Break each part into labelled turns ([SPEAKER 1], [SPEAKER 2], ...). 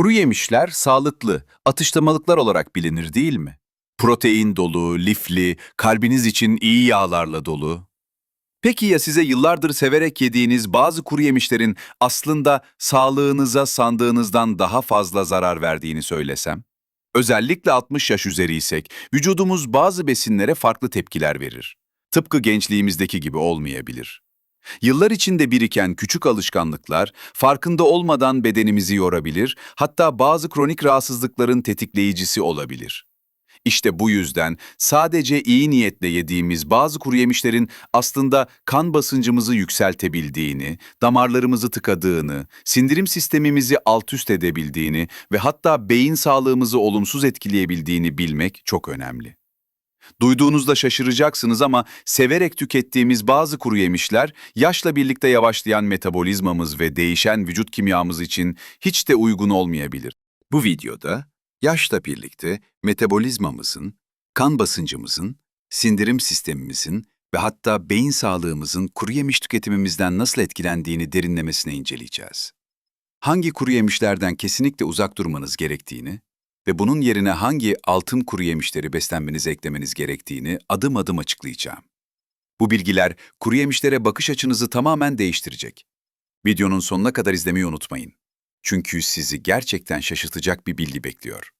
[SPEAKER 1] Kuru yemişler sağlıklı, atıştırmalıklar olarak bilinir değil mi? Protein dolu, lifli, kalbiniz için iyi yağlarla dolu. Peki ya size yıllardır severek yediğiniz bazı kuru yemişlerin aslında sağlığınıza sandığınızdan daha fazla zarar verdiğini söylesem? Özellikle 60 yaş üzeriysek vücudumuz bazı besinlere farklı tepkiler verir. Tıpkı gençliğimizdeki gibi olmayabilir. Yıllar içinde biriken küçük alışkanlıklar farkında olmadan bedenimizi yorabilir, hatta bazı kronik rahatsızlıkların tetikleyicisi olabilir. İşte bu yüzden sadece iyi niyetle yediğimiz bazı kuru yemişlerin aslında kan basıncımızı yükseltebildiğini, damarlarımızı tıkadığını, sindirim sistemimizi alt üst edebildiğini ve hatta beyin sağlığımızı olumsuz etkileyebildiğini bilmek çok önemli. Duyduğunuzda şaşıracaksınız ama severek tükettiğimiz bazı kuru yemişler yaşla birlikte yavaşlayan metabolizmamız ve değişen vücut kimyamız için hiç de uygun olmayabilir. Bu videoda yaşla birlikte metabolizmamızın, kan basıncımızın, sindirim sistemimizin ve hatta beyin sağlığımızın kuru yemiş tüketimimizden nasıl etkilendiğini derinlemesine inceleyeceğiz. Hangi kuru yemişlerden kesinlikle uzak durmanız gerektiğini ve bunun yerine hangi altın kuru yemişleri beslenmenize eklemeniz gerektiğini adım adım açıklayacağım. Bu bilgiler kuru yemişlere bakış açınızı tamamen değiştirecek. Videonun sonuna kadar izlemeyi unutmayın. Çünkü sizi gerçekten şaşırtacak bir bilgi bekliyor.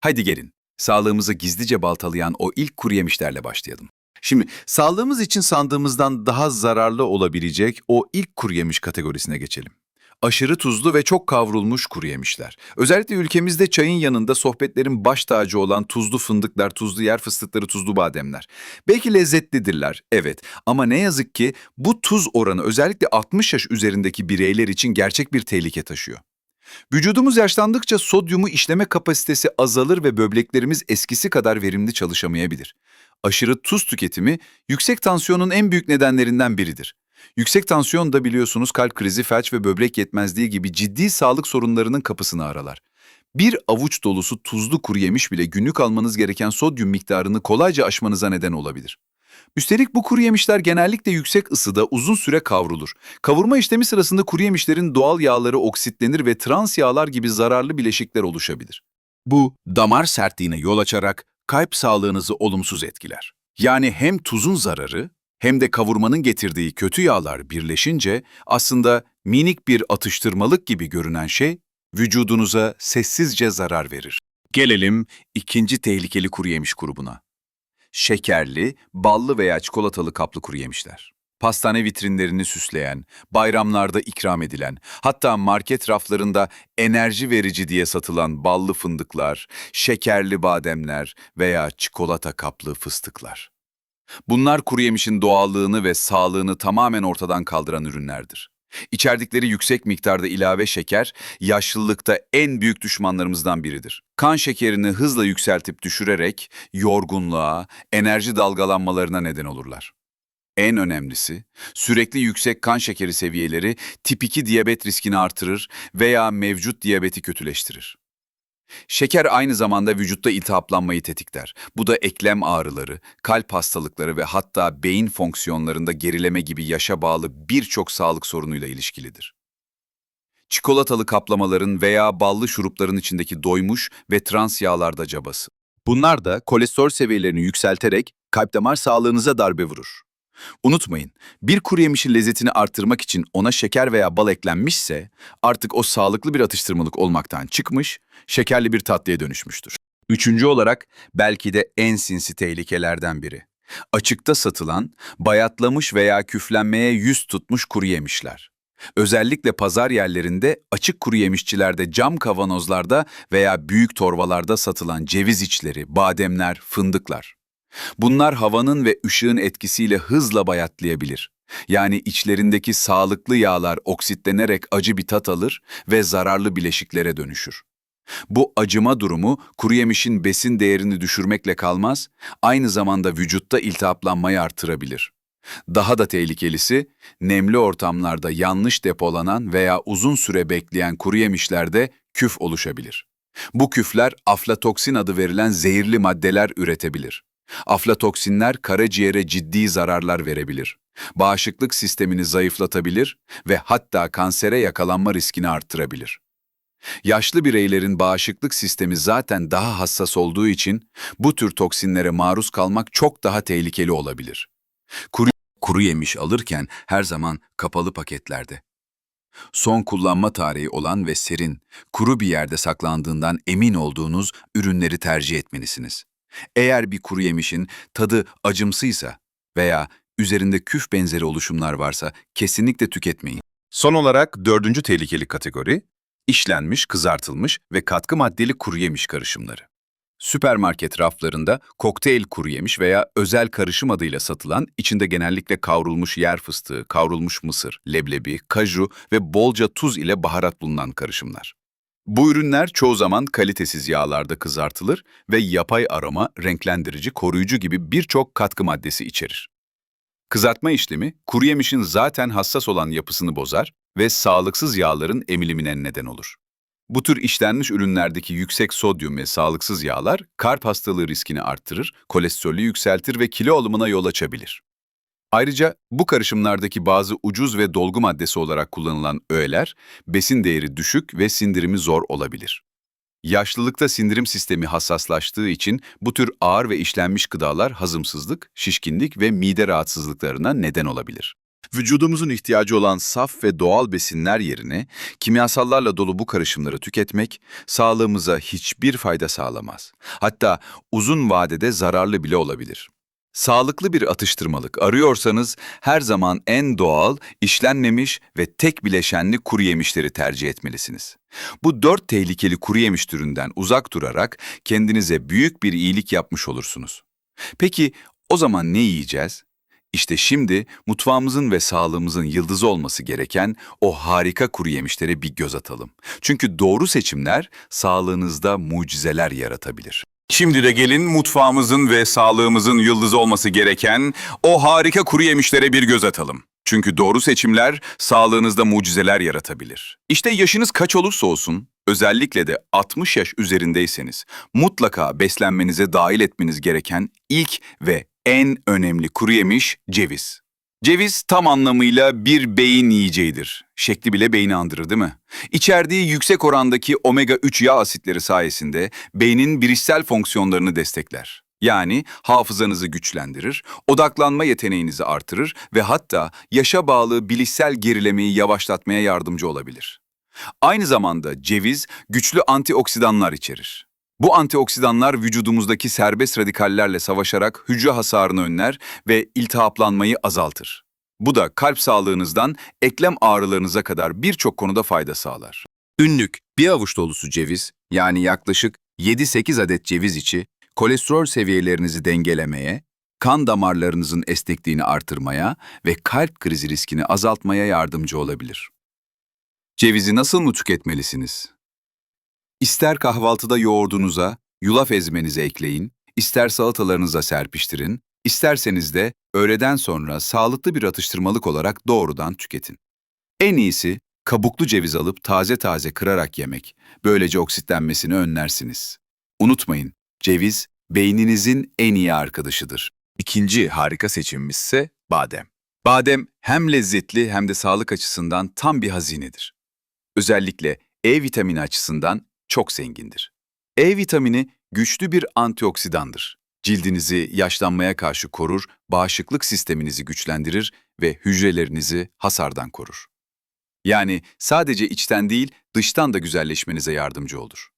[SPEAKER 1] Haydi gelin, sağlığımızı gizlice baltalayan o ilk kuru yemişlerle başlayalım. Şimdi sağlığımız için sandığımızdan daha zararlı olabilecek o ilk kuru yemiş kategorisine geçelim. Aşırı tuzlu ve çok kavrulmuş kuru yemişler. Özellikle ülkemizde çayın yanında sohbetlerin baş tacı olan tuzlu fındıklar, tuzlu yer fıstıkları, tuzlu bademler. Belki lezzetlidirler, evet. Ama ne yazık ki bu tuz oranı özellikle 60 yaş üzerindeki bireyler için gerçek bir tehlike taşıyor. Vücudumuz yaşlandıkça sodyumu işleme kapasitesi azalır ve böbreklerimiz eskisi kadar verimli çalışamayabilir. Aşırı tuz tüketimi yüksek tansiyonun en büyük nedenlerinden biridir. Yüksek tansiyon da biliyorsunuz kalp krizi, felç ve böbrek yetmezliği gibi ciddi sağlık sorunlarının kapısını aralar. Bir avuç dolusu tuzlu kuru yemiş bile günlük almanız gereken sodyum miktarını kolayca aşmanıza neden olabilir. Üstelik bu kuru yemişler genellikle yüksek ısıda uzun süre kavrulur. Kavurma işlemi sırasında kuru yemişlerin doğal yağları oksitlenir ve trans yağlar gibi zararlı bileşikler oluşabilir. Bu damar sertliğine yol açarak kalp sağlığınızı olumsuz etkiler. Yani hem tuzun zararı hem de kavurmanın getirdiği kötü yağlar birleşince aslında minik bir atıştırmalık gibi görünen şey vücudunuza sessizce zarar verir. Gelelim ikinci tehlikeli kuru yemiş grubuna. Şekerli, ballı veya çikolatalı kaplı kuru yemişler. Pastane vitrinlerini süsleyen, bayramlarda ikram edilen, hatta market raflarında enerji verici diye satılan ballı fındıklar, şekerli bademler veya çikolata kaplı fıstıklar. Bunlar kuru yemişin doğallığını ve sağlığını tamamen ortadan kaldıran ürünlerdir. İçerdikleri yüksek miktarda ilave şeker, yaşlılıkta en büyük düşmanlarımızdan biridir. Kan şekerini hızla yükseltip düşürerek yorgunluğa, enerji dalgalanmalarına neden olurlar. En önemlisi, sürekli yüksek kan şekeri seviyeleri tip 2 diyabet riskini artırır veya mevcut diyabeti kötüleştirir. Şeker aynı zamanda vücutta iltihaplanmayı tetikler. Bu da eklem ağrıları, kalp hastalıkları ve hatta beyin fonksiyonlarında gerileme gibi yaşa bağlı birçok sağlık sorunuyla ilişkilidir. Çikolatalı kaplamaların veya ballı şurupların içindeki doymuş ve trans yağlarda cabası. Bunlar da kolesterol seviyelerini yükselterek kalp damar sağlığınıza darbe vurur. Unutmayın, bir kuru yemişin lezzetini artırmak için ona şeker veya bal eklenmişse artık o sağlıklı bir atıştırmalık olmaktan çıkmış, şekerli bir tatlıya dönüşmüştür. Üçüncü olarak belki de en sinsi tehlikelerden biri. Açıkta satılan, bayatlamış veya küflenmeye yüz tutmuş kuru yemişler. Özellikle pazar yerlerinde açık kuru yemişçilerde cam kavanozlarda veya büyük torbalarda satılan ceviz içleri, bademler, fındıklar. Bunlar havanın ve ışığın etkisiyle hızla bayatlayabilir. Yani içlerindeki sağlıklı yağlar oksitlenerek acı bir tat alır ve zararlı bileşiklere dönüşür. Bu acıma durumu kuru yemişin besin değerini düşürmekle kalmaz, aynı zamanda vücutta iltihaplanmayı artırabilir. Daha da tehlikelisi, nemli ortamlarda yanlış depolanan veya uzun süre bekleyen kuru yemişlerde küf oluşabilir. Bu küfler aflatoksin adı verilen zehirli maddeler üretebilir. Aflatoksinler karaciğere ciddi zararlar verebilir. Bağışıklık sistemini zayıflatabilir ve hatta kansere yakalanma riskini arttırabilir. Yaşlı bireylerin bağışıklık sistemi zaten daha hassas olduğu için bu tür toksinlere maruz kalmak çok daha tehlikeli olabilir. Kuru, kuru yemiş alırken her zaman kapalı paketlerde. Son kullanma tarihi olan ve serin, kuru bir yerde saklandığından emin olduğunuz ürünleri tercih etmelisiniz. Eğer bir kuru yemişin tadı acımsıysa veya üzerinde küf benzeri oluşumlar varsa kesinlikle tüketmeyin. Son olarak dördüncü tehlikeli kategori, işlenmiş, kızartılmış ve katkı maddeli kuru yemiş karışımları. Süpermarket raflarında kokteyl kuru yemiş veya özel karışım adıyla satılan, içinde genellikle kavrulmuş yer fıstığı, kavrulmuş mısır, leblebi, kaju ve bolca tuz ile baharat bulunan karışımlar. Bu ürünler çoğu zaman kalitesiz yağlarda kızartılır ve yapay aroma, renklendirici, koruyucu gibi birçok katkı maddesi içerir. Kızartma işlemi, kuru yemişin zaten hassas olan yapısını bozar ve sağlıksız yağların emilimine neden olur. Bu tür işlenmiş ürünlerdeki yüksek sodyum ve sağlıksız yağlar kalp hastalığı riskini arttırır, kolesterolü yükseltir ve kilo alımına yol açabilir. Ayrıca bu karışımlardaki bazı ucuz ve dolgu maddesi olarak kullanılan öğeler, besin değeri düşük ve sindirimi zor olabilir. Yaşlılıkta sindirim sistemi hassaslaştığı için bu tür ağır ve işlenmiş gıdalar hazımsızlık, şişkinlik ve mide rahatsızlıklarına neden olabilir. Vücudumuzun ihtiyacı olan saf ve doğal besinler yerine kimyasallarla dolu bu karışımları tüketmek sağlığımıza hiçbir fayda sağlamaz. Hatta uzun vadede zararlı bile olabilir. Sağlıklı bir atıştırmalık arıyorsanız her zaman en doğal, işlenmemiş ve tek bileşenli kuru yemişleri tercih etmelisiniz. Bu dört tehlikeli kuru yemiş türünden uzak durarak kendinize büyük bir iyilik yapmış olursunuz. Peki o zaman ne yiyeceğiz? İşte şimdi mutfağımızın ve sağlığımızın yıldızı olması gereken o harika kuru yemişlere bir göz atalım. Çünkü doğru seçimler sağlığınızda mucizeler yaratabilir. Şimdi de gelin mutfağımızın ve sağlığımızın yıldızı olması gereken o harika kuru yemişlere bir göz atalım. Çünkü doğru seçimler sağlığınızda mucizeler yaratabilir. İşte yaşınız kaç olursa olsun, özellikle de 60 yaş üzerindeyseniz mutlaka beslenmenize dahil etmeniz gereken ilk ve en önemli kuru yemiş ceviz. Ceviz tam anlamıyla bir beyin yiyeceğidir. Şekli bile beyni andırır değil mi? İçerdiği yüksek orandaki omega-3 yağ asitleri sayesinde beynin bilişsel fonksiyonlarını destekler. Yani hafızanızı güçlendirir, odaklanma yeteneğinizi artırır ve hatta yaşa bağlı bilişsel gerilemeyi yavaşlatmaya yardımcı olabilir. Aynı zamanda ceviz güçlü antioksidanlar içerir. Bu antioksidanlar vücudumuzdaki serbest radikallerle savaşarak hücre hasarını önler ve iltihaplanmayı azaltır. Bu da kalp sağlığınızdan eklem ağrılarınıza kadar birçok konuda fayda sağlar. Ünlük bir avuç dolusu ceviz, yani yaklaşık 7-8 adet ceviz içi, kolesterol seviyelerinizi dengelemeye, kan damarlarınızın esnekliğini artırmaya ve kalp krizi riskini azaltmaya yardımcı olabilir. Cevizi nasıl mı tüketmelisiniz? İster kahvaltıda yoğurdunuza, yulaf ezmenize ekleyin, ister salatalarınıza serpiştirin, isterseniz de öğleden sonra sağlıklı bir atıştırmalık olarak doğrudan tüketin. En iyisi kabuklu ceviz alıp taze taze kırarak yemek. Böylece oksitlenmesini önlersiniz. Unutmayın, ceviz beyninizin en iyi arkadaşıdır. İkinci harika seçimimiz ise badem. Badem hem lezzetli hem de sağlık açısından tam bir hazinedir. Özellikle E vitamini açısından çok zengindir. E vitamini güçlü bir antioksidandır. Cildinizi yaşlanmaya karşı korur, bağışıklık sisteminizi güçlendirir ve hücrelerinizi hasardan korur. Yani sadece içten değil, dıştan da güzelleşmenize yardımcı olur.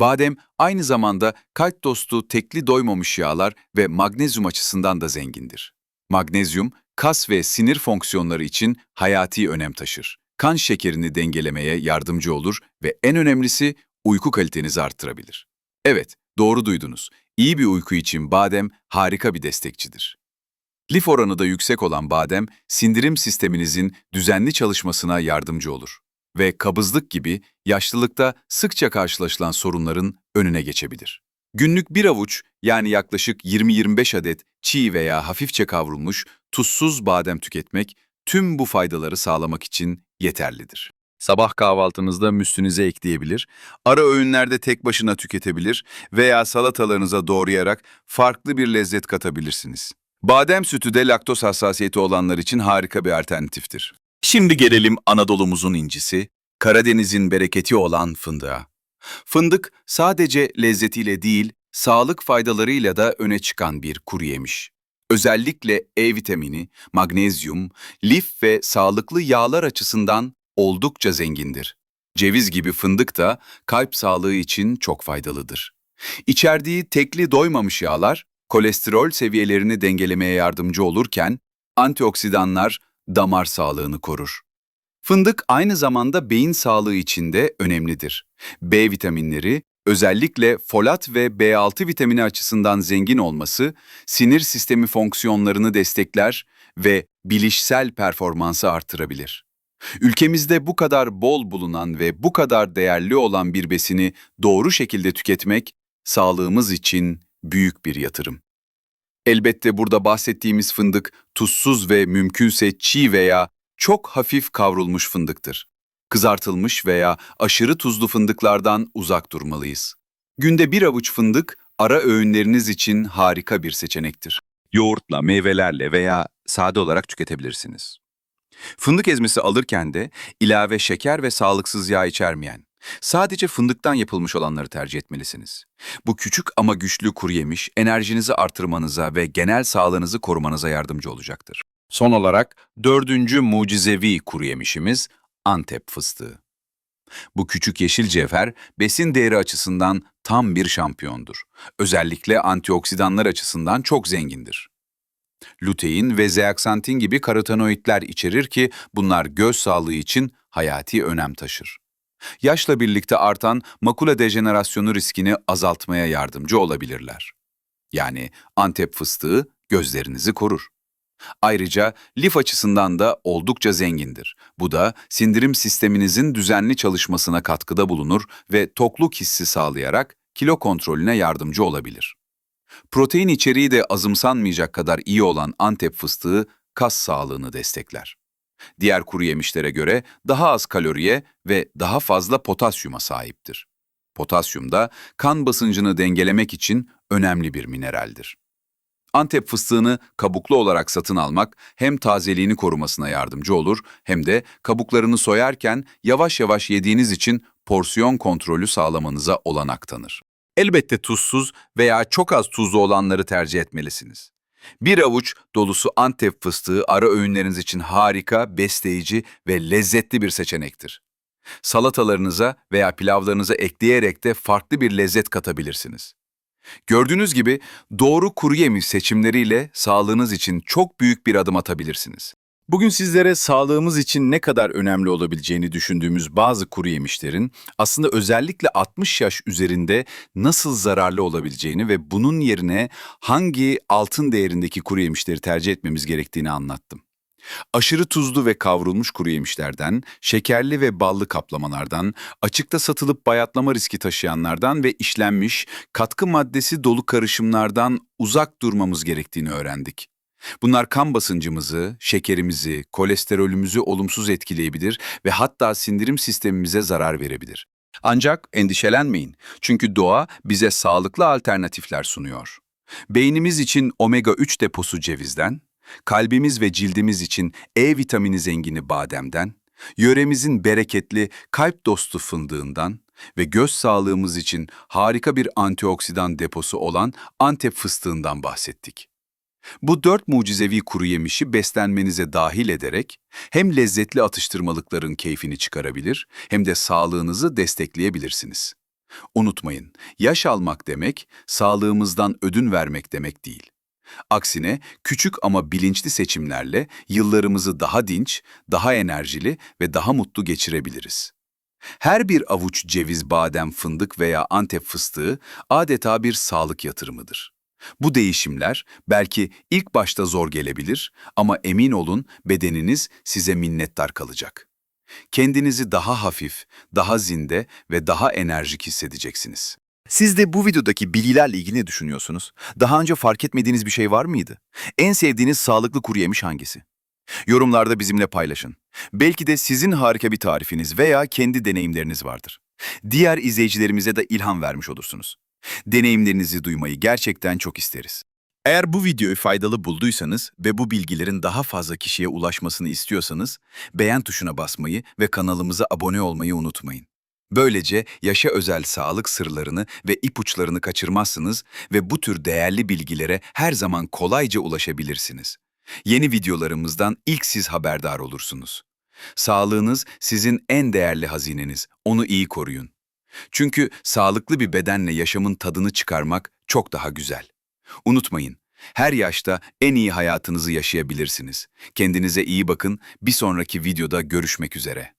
[SPEAKER 1] Badem aynı zamanda kalp dostu tekli doymamış yağlar ve magnezyum açısından da zengindir. Magnezyum, kas ve sinir fonksiyonları için hayati önem taşır. Kan şekerini dengelemeye yardımcı olur ve en önemlisi uyku kalitenizi arttırabilir. Evet, doğru duydunuz. İyi bir uyku için badem harika bir destekçidir. Lif oranı da yüksek olan badem, sindirim sisteminizin düzenli çalışmasına yardımcı olur ve kabızlık gibi yaşlılıkta sıkça karşılaşılan sorunların önüne geçebilir. Günlük bir avuç yani yaklaşık 20-25 adet çiğ veya hafifçe kavrulmuş tuzsuz badem tüketmek tüm bu faydaları sağlamak için yeterlidir. Sabah kahvaltınızda müslünüze ekleyebilir, ara öğünlerde tek başına tüketebilir veya salatalarınıza doğrayarak farklı bir lezzet katabilirsiniz. Badem sütü de laktoz hassasiyeti olanlar için harika bir alternatiftir. Şimdi gelelim Anadolu'muzun incisi, Karadeniz'in bereketi olan fındığa. Fındık sadece lezzetiyle değil, sağlık faydalarıyla da öne çıkan bir kuru yemiş. Özellikle E vitamini, magnezyum, lif ve sağlıklı yağlar açısından oldukça zengindir. Ceviz gibi fındık da kalp sağlığı için çok faydalıdır. İçerdiği tekli doymamış yağlar, kolesterol seviyelerini dengelemeye yardımcı olurken, antioksidanlar damar sağlığını korur. Fındık aynı zamanda beyin sağlığı için de önemlidir. B vitaminleri, özellikle folat ve B6 vitamini açısından zengin olması, sinir sistemi fonksiyonlarını destekler ve bilişsel performansı artırabilir. Ülkemizde bu kadar bol bulunan ve bu kadar değerli olan bir besini doğru şekilde tüketmek, sağlığımız için büyük bir yatırım. Elbette burada bahsettiğimiz fındık tuzsuz ve mümkünse çiğ veya çok hafif kavrulmuş fındıktır. Kızartılmış veya aşırı tuzlu fındıklardan uzak durmalıyız. Günde bir avuç fındık ara öğünleriniz için harika bir seçenektir.
[SPEAKER 2] yoğurtla, meyvelerle veya sade olarak tüketebilirsiniz. Fındık ezmesi alırken de ilave şeker ve sağlıksız yağ içermeyen, sadece fındıktan yapılmış olanları tercih etmelisiniz. Bu küçük ama güçlü kuru yemiş enerjinizi artırmanıza ve genel sağlığınızı korumanıza yardımcı olacaktır. Son olarak dördüncü mucizevi kuru yemişimiz Antep fıstığı. Bu küçük yeşil cevher besin değeri açısından tam bir şampiyondur. Özellikle antioksidanlar açısından çok zengindir. Lutein ve zeaksantin gibi karotenoidler içerir ki bunlar göz sağlığı için hayati önem taşır. Yaşla birlikte artan makula dejenerasyonu riskini azaltmaya yardımcı olabilirler. Yani Antep fıstığı gözlerinizi korur. Ayrıca lif açısından da oldukça zengindir. Bu da sindirim sisteminizin düzenli çalışmasına katkıda bulunur ve tokluk hissi sağlayarak kilo kontrolüne yardımcı olabilir. Protein içeriği de azımsanmayacak kadar iyi olan Antep fıstığı kas sağlığını destekler. Diğer kuru yemişlere göre daha az kaloriye ve daha fazla potasyuma sahiptir. Potasyum da kan basıncını dengelemek için önemli bir mineraldir. Antep fıstığını kabuklu olarak satın almak hem tazeliğini korumasına yardımcı olur hem de kabuklarını soyarken yavaş yavaş yediğiniz için porsiyon kontrolü sağlamanıza olanak tanır. Elbette tuzsuz veya çok az tuzlu olanları tercih etmelisiniz. Bir avuç dolusu Antep fıstığı ara öğünleriniz için harika, besleyici ve lezzetli bir seçenektir. Salatalarınıza veya pilavlarınıza ekleyerek de farklı bir lezzet katabilirsiniz. Gördüğünüz gibi doğru kuru yemiş seçimleriyle sağlığınız için çok büyük bir adım atabilirsiniz. Bugün sizlere sağlığımız için ne kadar önemli olabileceğini düşündüğümüz bazı kuru yemişlerin aslında özellikle 60 yaş üzerinde nasıl zararlı olabileceğini ve bunun yerine hangi altın değerindeki kuru yemişleri tercih etmemiz gerektiğini anlattım. Aşırı tuzlu ve kavrulmuş kuru yemişlerden, şekerli ve ballı kaplamalardan, açıkta satılıp bayatlama riski taşıyanlardan ve işlenmiş, katkı maddesi dolu karışımlardan uzak durmamız gerektiğini öğrendik. Bunlar kan basıncımızı, şekerimizi, kolesterolümüzü olumsuz etkileyebilir ve hatta sindirim sistemimize zarar verebilir. Ancak endişelenmeyin çünkü doğa bize sağlıklı alternatifler sunuyor. Beynimiz için omega 3 deposu cevizden, kalbimiz ve cildimiz için E vitamini zengini bademden, yöremizin bereketli kalp dostu fındığından ve göz sağlığımız için harika bir antioksidan deposu olan Antep fıstığından bahsettik. Bu dört mucizevi kuru yemişi beslenmenize dahil ederek hem lezzetli atıştırmalıkların keyfini çıkarabilir hem de sağlığınızı destekleyebilirsiniz. Unutmayın, yaş almak demek sağlığımızdan ödün vermek demek değil. Aksine küçük ama bilinçli seçimlerle yıllarımızı daha dinç, daha enerjili ve daha mutlu geçirebiliriz. Her bir avuç ceviz, badem, fındık veya antep fıstığı adeta bir sağlık yatırımıdır. Bu değişimler belki ilk başta zor gelebilir ama emin olun bedeniniz size minnettar kalacak. Kendinizi daha hafif, daha zinde ve daha enerjik hissedeceksiniz. Siz de bu videodaki bilgilerle ilgili ne düşünüyorsunuz? Daha önce fark etmediğiniz bir şey var mıydı? En sevdiğiniz sağlıklı kuru yemiş hangisi? Yorumlarda bizimle paylaşın. Belki de sizin harika bir tarifiniz veya kendi deneyimleriniz vardır. Diğer izleyicilerimize de ilham vermiş olursunuz. Deneyimlerinizi duymayı gerçekten çok isteriz.
[SPEAKER 1] Eğer bu videoyu faydalı bulduysanız ve bu bilgilerin daha fazla kişiye ulaşmasını istiyorsanız beğen tuşuna basmayı ve kanalımıza abone olmayı unutmayın. Böylece yaşa özel sağlık sırlarını ve ipuçlarını kaçırmazsınız ve bu tür değerli bilgilere her zaman kolayca ulaşabilirsiniz. Yeni videolarımızdan ilk siz haberdar olursunuz. Sağlığınız sizin en değerli hazineniz. Onu iyi koruyun. Çünkü sağlıklı bir bedenle yaşamın tadını çıkarmak çok daha güzel. Unutmayın, her yaşta en iyi hayatınızı yaşayabilirsiniz. Kendinize iyi bakın, bir sonraki videoda görüşmek üzere.